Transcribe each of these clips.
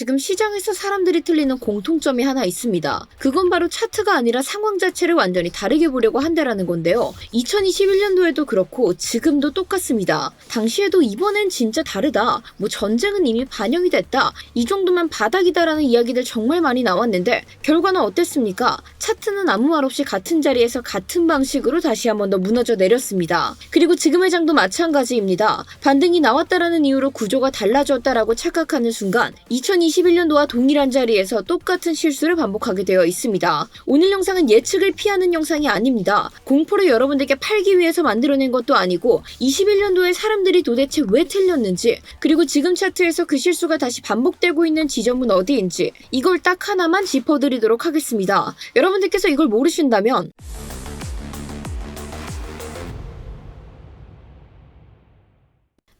지금 시장에서 사람들이 틀리는 공통점이 하나 있습니다. 그건 바로 차트가 아니라 상황 자체를 완전히 다르게 보려고 한다라는 건데요. 2021년도에도 그렇고 지금도 똑같습니다. 당시에도 이번엔 진짜 다르다. 뭐 전쟁은 이미 반영이 됐다. 이 정도면 바닥이다라는 이야기들 정말 많이 나왔는데 결과는 어땠습니까? 차트는 아무 말 없이 같은 자리에서 같은 방식으로 다시 한번 더 무너져 내렸습니다. 그리고 지금의 장도 마찬가지입니다. 반등이 나왔다라는 이유로 구조가 달라졌다라고 착각하는 순간 2021 년도와 동일한 자리에서 똑같은 실수를 반복하게 되어 있습니다. 오늘 영상은 예측을 피하는 영상이 아닙니다. 공포를 여러분들께 팔기 위해서 만들어낸 것도 아니고 21년도에 사람들이 도대체 왜 틀렸는지 그리고 지금 차트에서 그 실수가 다시 반복되고 있는 지점은 어디인지 이걸 딱 하나만 짚어드리도록 하겠습니다. 여러분들께서 이걸 모르신다면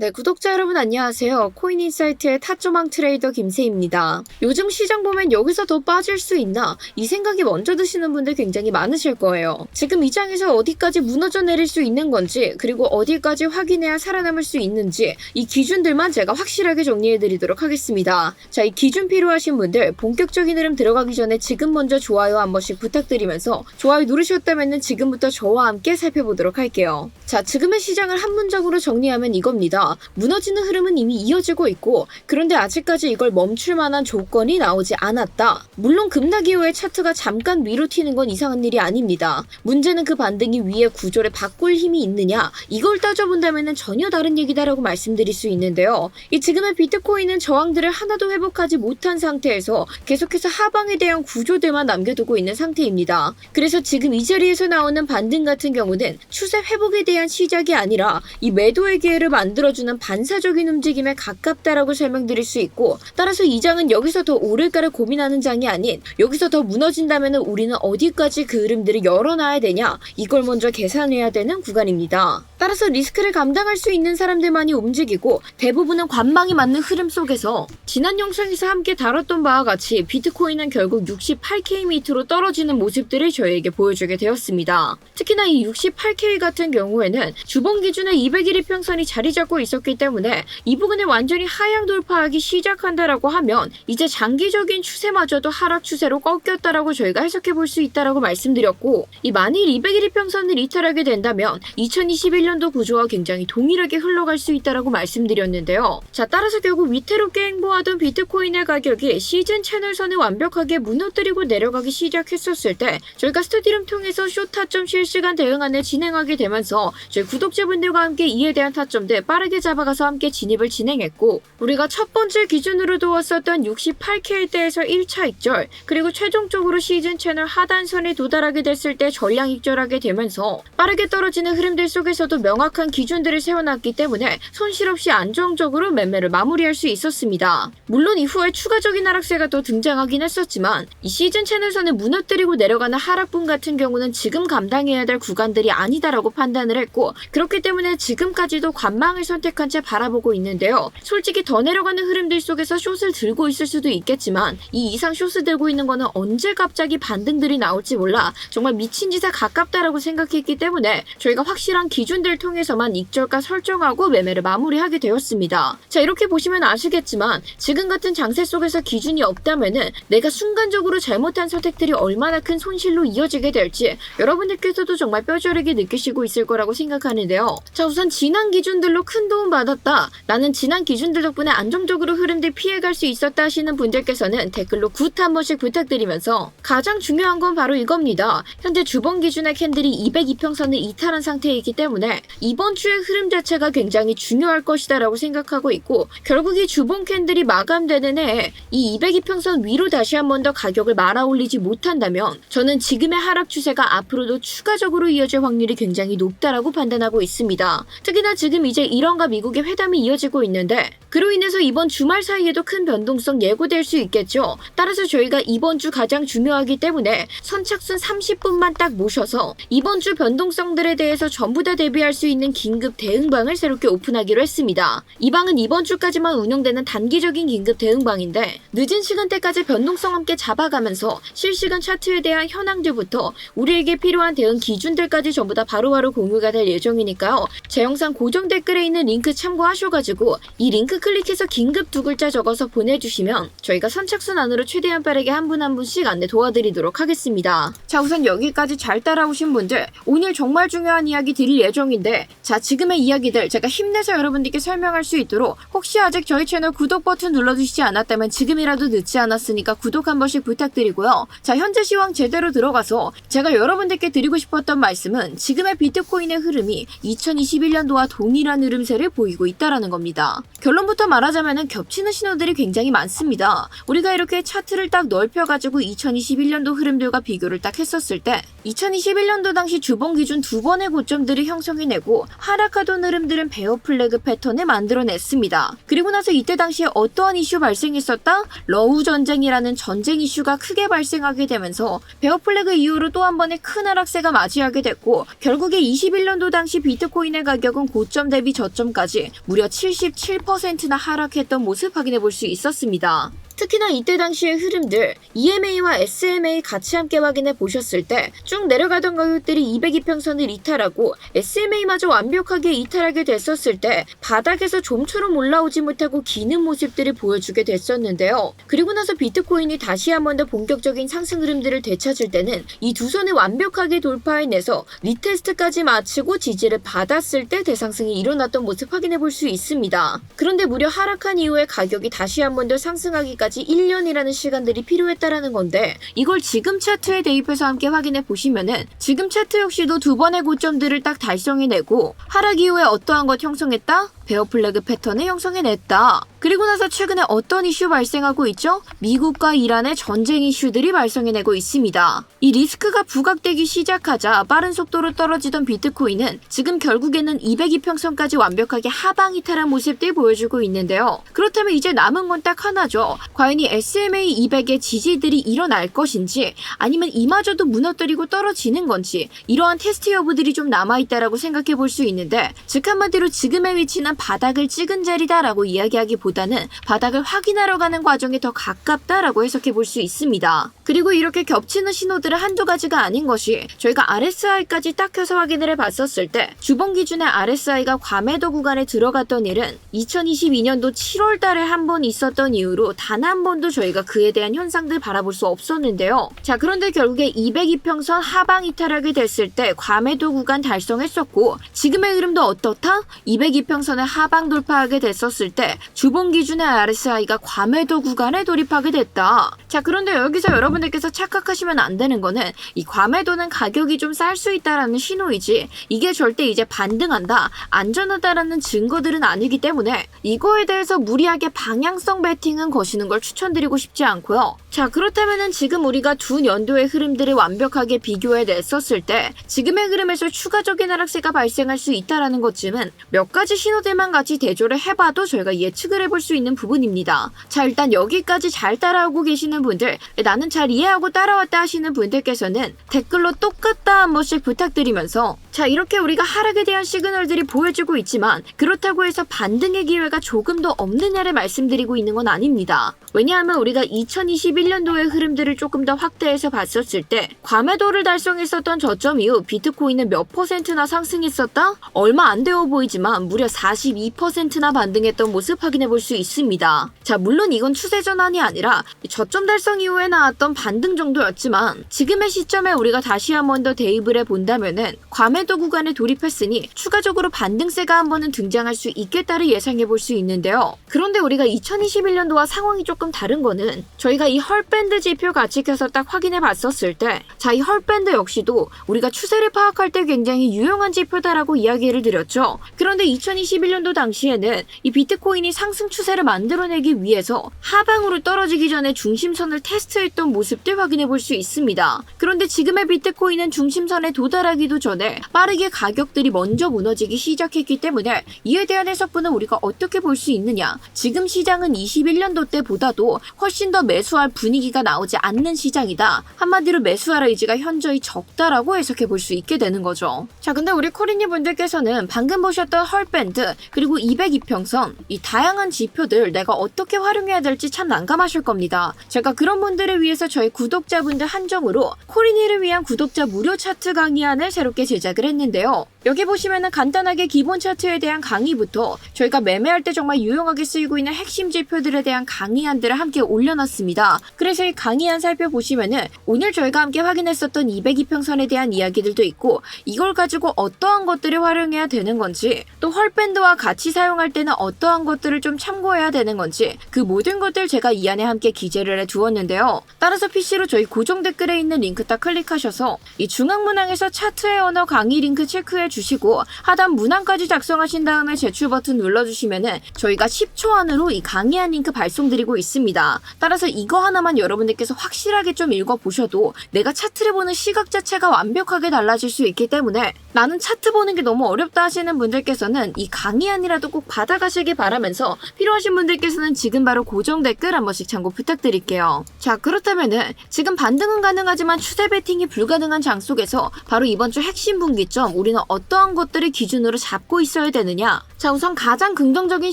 네, 구독자 여러분 안녕하세요. 코인인사이트의 타조망 트레이더 김세입니다. 요즘 시장 보면 여기서 더 빠질 수 있나? 이 생각이 먼저 드시는 분들 굉장히 많으실 거예요. 지금 이 장에서 어디까지 무너져 내릴 수 있는 건지, 그리고 어디까지 확인해야 살아남을 수 있는지, 이 기준들만 제가 확실하게 정리해 드리도록 하겠습니다. 자, 이 기준 필요하신 분들, 본격적인 흐름 들어가기 전에 지금 먼저 좋아요 한 번씩 부탁드리면서, 좋아요 누르셨다면 지금부터 저와 함께 살펴보도록 할게요. 자, 지금의 시장을 한 문장으로 정리하면 이겁니다. 무너지는 흐름은 이미 이어지고 있고 그런데 아직까지 이걸 멈출 만한 조건이 나오지 않았다. 물론 급락 이후에 차트가 잠깐 위로 튀는 건 이상한 일이 아닙니다. 문제는 그 반등이 위에 구조를 바꿀 힘이 있느냐 이걸 따져본다면 전혀 다른 얘기다라고 말씀드릴 수 있는데요. 이 지금의 비트코인은 저항들을 하나도 회복하지 못한 상태에서 계속해서 하방에 대한 구조들만 남겨두고 있는 상태입니다. 그래서 지금 이 자리에서 나오는 반등 같은 경우는 추세 회복에 대한 시작이 아니라 이 매도의 기회를 만들어주 는 반사적인 움직임에 가깝다라고 설명드릴 수 있고 따라서 이 장은 여기서 더 오를까를 고민하는 장이 아닌 여기서 더 무너진다면 우리는 어디까지 그 흐름들을 열어놔야 되냐 이걸 먼저 계산해야 되는 구간입니다. 따라서 리스크를 감당할 수 있는 사람들만이 움직이고 대부분은 관망이 맞는 흐름 속에서 지난 영상에서 함께 다뤘던 바와 같이 비트코인은 결국 68K 밑으로 떨어지는 모습들을 저희에게 보여주게 되었습니다. 특히나 이 68K 같은 경우에는 주봉 기준의 200일 이평선이 자리 잡고 있 었기 때문에 이 부분을 완전히 하향 돌파하기 시작한다라고 하면 이제 장기적인 추세마저도 하락 추세로 꺾였다라고 저희가 해석해 볼 수 있다라고 말씀드렸고 이 만일 200일 이평선을 이탈하게 된다면 2021년도 구조와 굉장히 동일하게 흘러갈 수 있다라고 말씀드렸는데요. 자 따라서 결국 위태롭게 행보하던 비트코인의 가격이 시즌 채널선을 완벽하게 무너뜨리고 내려가기 시작했었을 때 저희가 스튜디룸 통해서 쇼 타점 실시간 대응안을 진행하게 되면서 저희 구독자분들과 함께 이에 대한 타점들 빠르게 잡아가서 함께 진입을 진행했고 우리가 첫 번째 기준으로 두었었던 68K대에서 1차 익절 그리고 최종적으로 시즌 채널 하단선에 도달하게 됐을 때 전량 익절하게 되면서 빠르게 떨어지는 흐름들 속에서도 명확한 기준들을 세워놨기 때문에 손실 없이 안정적으로 매매를 마무리할 수 있었습니다. 물론 이후에 추가적인 하락세가 또 등장하긴 했었지만 이 시즌 채널선을 무너뜨리고 내려가는 하락분 같은 경우는 지금 감당해야 될 구간들이 아니다라고 판단을 했고 그렇기 때문에 지금까지도 관망을 선 택한 채 바라보고 있는데요. 솔직히 더 내려가는 흐름들 속에서 숏을 들고 있을 수도 있겠지만 이 이상 숏을 들고 있는 거는 언제 갑자기 반등들이 나올지 몰라 정말 미친 짓에 가깝다라고 생각했기 때문에 저희가 확실한 기준들을 통해서만 익절가 설정하고 매매를 마무리하게 되었습니다. 자 이렇게 보시면 아시겠지만 지금 같은 장세 속에서 기준이 없다면은 내가 순간적으로 잘못한 선택들이 얼마나 큰 손실로 이어지게 될지 여러분들께서도 정말 뼈저리게 느끼시고 있을 거라고 생각하는데요. 자 우선 지난 기준들로 큰 도움 받았다. 나는 지난 기준들 덕분에 안정적으로 흐름들 피해갈 수 있었다 하시는 분들께서는 댓글로 굿 한 번씩 부탁드리면서 가장 중요한 건 바로 이겁니다. 현재 주봉 기준의 캔들이 202평선을 이탈한 상태이기 때문에 이번 주의 흐름 자체가 굉장히 중요할 것이다 라고 생각하고 있고 결국 이 주봉 캔들이 마감되는 해에 이 202평선 위로 다시 한 번 더 가격을 말아 올리지 못한다면 저는 지금의 하락 추세가 앞으로도 추가적으로 이어질 확률이 굉장히 높다라고 판단하고 있습니다. 특히나 지금 이제 이런 과 미국의 회담이 이어지고 있는데 그로 인해서 이번 주말 사이에도 큰 변동성 예고될 수 있겠죠. 따라서 저희가 이번 주 가장 중요하기 때문에 선착순 30분만 딱 모셔서 이번 주 변동성들에 대해서 전부 다 대비할 수 있는 긴급 대응방을 새롭게 오픈하기로 했습니다. 이 방은 이번 주까지만 운영되는 단기적인 긴급 대응방인데 늦은 시간대까지 변동성 함께 잡아가면서 실시간 차트에 대한 현황들부터 우리에게 필요한 대응 기준들까지 전부 다 바로바로 공유가 될 예정이니까요. 제 영상 고정 댓글에 있는 링크 참고하셔가지고 이 링크 클릭해서 긴급 두 글자 적어서 보내주시면 저희가 선착순 안으로 최대한 빠르게 한 분 한 분씩 안내 도와드리도록 하겠습니다. 자 우선 여기까지 잘 따라오신 분들 오늘 정말 중요한 이야기 드릴 예정인데 자 지금의 이야기들 제가 힘내서 여러분들께 설명할 수 있도록 혹시 아직 저희 채널 구독 버튼 눌러주시지 않았다면 지금이라도 늦지 않았으니까 구독 한 번씩 부탁드리고요. 자 현재 시황 제대로 들어가서 제가 여러분들께 드리고 싶었던 말씀은 지금의 비트코인의 흐름이 2021년도와 동일한 흐름 세를 보이고 있다라는 겁니다. 결론부터 말하자면 겹치는 신호들이 굉장히 많습니다. 우리가 이렇게 차트를 딱 넓혀가지고 2021년도 흐름들과 비교를 딱 했었을 때 2021년도 당시 주봉 기준 두 번의 고점들을 형성해내고 하락하던 흐름들은 베어 플래그 패턴을 만들어냈습니다. 그리고 나서 이때 당시에 어떠한 이슈 발생했었다? 러우 전쟁이라는 전쟁 이슈가 크게 발생하게 되면서 베어 플래그 이후로 또 한 번의 큰 하락세가 맞이하게 됐고 결국에 21년도 당시 비트코인의 가격은 고점 대비 저점 까지 무려 77%나 하락했던 모습 확인해 볼 수 있었습니다. 특히나 이때 당시의 흐름들 EMA와 SMA 같이 함께 확인해 보셨을 때 쭉 내려가던 가격들이 202평선을 이탈하고 SMA마저 완벽하게 이탈하게 됐었을 때 바닥에서 좀처럼 올라오지 못하고 기는 모습들을 보여주게 됐었는데요. 그리고 나서 비트코인이 다시 한 번 더 본격적인 상승 흐름들을 되찾을 때는 이 두 선을 완벽하게 돌파해내서 리테스트까지 마치고 지지를 받았을 때 대상승이 일어났던 모습 확인해 볼 수 있습니다. 그런데 무려 하락한 이후에 가격이 다시 한 번 더 상승하 기까지 1년이라는 시간들이 필요했다라는 건데 이걸 지금 차트에 대입해서 함께 확인해 보시면은 지금 차트 역시도 두 번의 고점들을 딱 달성해내고 하락 이후에 어떠한 것 형성했다? 베어 플래그 패턴을 형성해냈다. 그리고 나서 최근에 어떤 이슈 발생하고 있죠? 미국과 이란의 전쟁 이슈들이 발생해내고 있습니다. 이 리스크가 부각되기 시작하자 빠른 속도로 떨어지던 비트코인은 지금 결국에는 202평선까지 완벽하게 하방 이탈한 모습들 보여주고 있는데요. 그렇다면 이제 남은 건 딱 하나죠. 과연 이 SMA 200의 지지들이 일어날 것인지 아니면 이마저도 무너뜨리고 떨어지는 건지 이러한 테스트 여부들이 좀 남아있다라고 생각해 볼 수 있는데 즉 한마디로 지금의 위치는 바닥을 찍은 자리다라고 이야기하기 보다 는 바닥을 확인하러 가는 과정이 더 가깝다라고 해석해 볼 수 있습니다. 그리고 이렇게 겹치는 신호들은 한두 가지가 아닌 것이 저희가 RSI까지 딱 켜서 확인을 해봤었을 때 주봉 기준의 RSI가 과매도 구간에 들어갔던 일은 2022년도 7월 달에 한 번 있었던 이후로 단 한 번도 저희가 그에 대한 현상들 바라볼 수 없었는데요. 자, 그런데 결국에 202평선 하방 이탈하게 됐을 때 과매도 구간 달성했었고 지금의 흐름도 어떻다? 202평선을 하방 돌파하게 됐었을 때 주봉 기준의 RSI가 과매도 구간에 돌입하게 됐다. 자, 그런데 여기서 여러분 들께서 착각하시면 안 되는 거는 이 과매도는 가격이 좀 쌀 수 있다라는 신호이지 이게 절대 이제 반등한다, 안전하다라는 증거들은 아니기 때문에 이거에 대해서 무리하게 방향성 베팅은 거시는 걸 추천드리고 싶지 않고요. 자, 그렇다면은 지금 우리가 두 연도의 흐름들을 완벽하게 비교해 냈었을 때 지금의 흐름에서 추가적인 하락세가 발생할 수 있다라는 것쯤은 몇 가지 신호들만 같이 대조를 해봐도 저희가 예측을 해볼 수 있는 부분입니다. 자, 일단 여기까지 잘 따라오고 계시는 분들, 나는 잘 이해하고 따라왔다 하시는 분들께서는 댓글로 똑같다 한 번씩 부탁드리면서 자, 이렇게 우리가 하락에 대한 시그널들이 보여주고 있지만 그렇다고 해서 반등의 기회가 조금도 없느냐를 말씀드리고 있는 건 아닙니다. 왜냐하면 우리가 2021년도의 흐름들을 조금 더 확대해서 봤었을 때 과매도를 달성했었던 저점 이후 비트코인은 몇 퍼센트나 상승했었다? 얼마 안 되어 보이지만 무려 42%나 반등했던 모습 확인해 볼 수 있습니다. 자, 물론 이건 추세 전환이 아니라 저점 달성 이후에 나왔던 반등 정도였지만 지금의 시점에 우리가 다시 한 번 더 대입을 해 본다면은 과매 도 구간에 돌입했으니 추가적으로 반등세가 한 번은 등장할 수 있겠다를 예상해 볼 수 있는데요. 그런데 우리가 2021년도와 상황이 조금 다른 거는 저희가 이 헐밴드 지표 같이 켜서 딱 확인해 봤었을 때 자, 이 헐밴드 역시도 우리가 추세를 파악할 때 굉장히 유용한 지표다라고 이야기를 드렸죠. 그런데 2021년도 당시에는 이 비트코인이 상승 추세를 만들어내기 위해서 하방으로 떨어지기 전에 중심선을 테스트했던 모습들 확인해 볼 수 있습니다. 그런데 지금의 비트코인은 중심선에 도달하기도 전에 빠르게 가격들이 먼저 무너지기 시작했기 때문에 이에 대한 해석분은 우리가 어떻게 볼 수 있느냐? 지금 시장은 21년도 때보다도 훨씬 더 매수할 분위기가 나오지 않는 시장이다. 한마디로 매수할 의지가 현저히 적다라고 해석해 볼 수 있게 되는 거죠. 자, 근데 우리 코리니 분들께서는 방금 보셨던 헐밴드 그리고 202평선 이 다양한 지표들 내가 어떻게 활용해야 될지 참 난감하실 겁니다. 제가 그런 분들을 위해서 저희 구독자분들 한정으로 코리니를 위한 구독자 무료 차트 강의안을 새롭게 제작 을 했는데요. 여기 보시면은 간단하게 기본 차트에 대한 강의부터 저희가 매매할 때 정말 유용하게 쓰이고 있는 핵심 지표들에 대한 강의안들을 함께 올려놨습니다. 그래서 이 강의안 살펴보시면은 오늘 저희가 함께 확인했었던 202평선에 대한 이야기들도 있고 이걸 가지고 어떠한 것들을 활용해야 되는 건지 또 헐밴드와 같이 사용할 때는 어떠한 것들을 좀 참고해야 되는 건지 그 모든 것들 제가 이 안에 함께 기재를 해 두었는데요. 따라서 PC로 저희 고정 댓글에 있는 링크 딱 클릭하셔서 이 중앙 문항에서 차트의 언어 강의 링크 체크해 주시 고 하단 문항까지 작성하신 다음에 제출 버튼 눌러주시면은 저희가 10초 안으로 이 강의한 링크 발송드리고 있습니다. 따라서 이거 하나만 여러분들께서 확실하게 좀 읽어보셔도 내가 차트를 보는 시각 자체가 완벽하게 달라질 수 있기 때문에 나는 차트 보는 게 너무 어렵다 하시는 분들께서는 이 강의안이라도 꼭 받아가시길 바라면서 필요하신 분들께서는 지금 바로 고정 댓글 한 번씩 참고 부탁드릴게요. 자 그렇다면은 지금 반등은 가능하지만 추세 베팅이 불가능한 장 속에서 바로 이번 주 핵심 분기점 우리는 어 떠한 것들을 기준으로 잡고 있어야 되느냐 자 우선 가장 긍정적인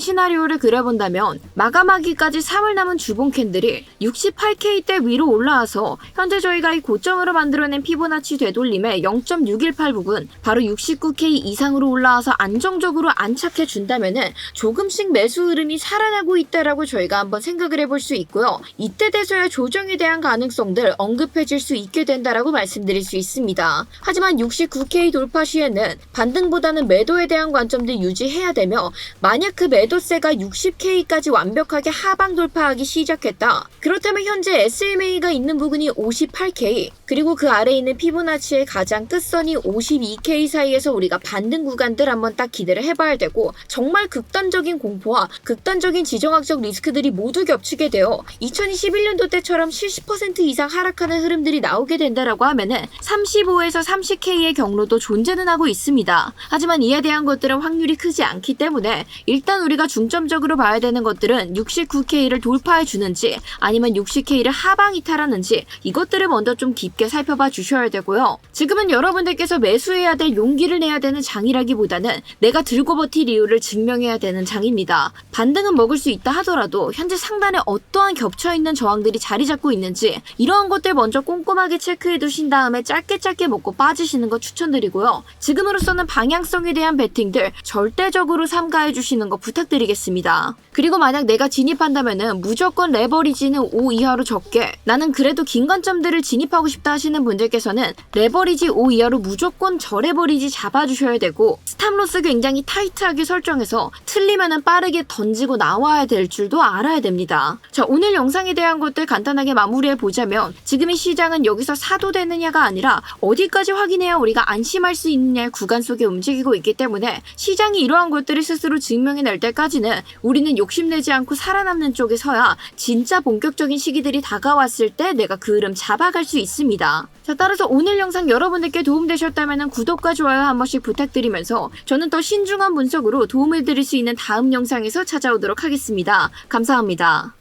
시나리오를 그려본다면 마감하기까지 3월 남은 주봉 캔들이 68K대 위로 올라와서 현재 저희가 이 고점으로 만들어낸 피보나치 되돌림의 0.618 부분 바로 69K 이상으로 올라와서 안정적으로 안착해 준다면은 조금씩 매수 흐름이 살아나고 있다라고 저희가 한번 생각을 해볼 수 있고요. 이때 돼서야 조정에 대한 가능성들 언급해질 수 있게 된다라고 말씀드릴 수 있습니다. 하지만 69K 돌파 시에는 반등보다는 매도에 대한 관점도 유지해야 되며 만약 그 매도세가 60K까지 완벽하게 하방 돌파하기 시작했다. 그렇다면 현재 SMA가 있는 부분이 58K 그리고 그 아래 있는 피보나치의 가장 끝선이 52K 사이에서 우리가 반등 구간들 한번 딱 기대를 해봐야 되고 정말 극단적인 공포와 극단적인 지정학적 리스크들이 모두 겹치게 되어 2021년도 때처럼 70% 이상 하락하는 흐름들이 나오게 된다라고 하면은 35에서 30K의 경로도 존재는 하고 있습니다. 하지만 이에 대한 것들은 확률이 크지 않기 때문에 일단 우리가 중점적으로 봐야 되는 것들은 69K를 돌파해 주는지 아니면 60K를 하방 이탈하는지 이것들을 먼저 좀 깊게 살펴봐 주셔야 되고요. 지금은 여러분들께서 매수해야 될 용기를 내야 되는 장이라기보다는 내가 들고 버틸 이유를 증명해야 되는 장입니다. 반등은 먹을 수 있다 하더라도 현재 상단에 어떠한 겹쳐 있는 저항들이 자리 잡고 있는지 이러한 것들 먼저 꼼꼼하게 체크해 두신 다음에 짧게 짧게 먹고 빠지시는 거 추천드리고요. 지금으로서는 방향성에 대한 베팅들 절대적으로 삼가해 주시는 거 부탁드리겠습니다. 그리고 만약 내가 진입한다면은 무조건 레버리지는 5 이하로 적게 나는 그래도 긴 관점들을 진입하고 싶다 하시는 분들께서는 레버리지 5 이하로 무조건 저레버리지 잡아주셔야 되고 스탑로스 굉장히 타이트하게 설정해서 틀리면은 빠르게 던지고 나와야 될 줄도 알아야 됩니다. 자 오늘 영상에 대한 것들 간단하게 마무리해 보자면 지금 이 시장은 여기서 사도 되느냐가 아니라 어디까지 확인해야 우리가 안심할 수 있느냐의 구간 속에 움직이고 있기 때문에 시장이 이러한 것 들을 스스로 증명해낼 때까지는 우리는 욕심내지 않고 살아남는 쪽에 서야 진짜 본격적인 시기들이 다가왔을 때 내가 그 흐름 잡아갈 수 있습니다. 자, 따라서 오늘 영상 여러분들께 도움되셨다면 구독과 좋아요 한 번씩 부탁드리면서 저는 더 신중한 분석으로 도움을 드릴 수 있는 다음 영상에서 찾아오도록 하겠습니다. 감사합니다.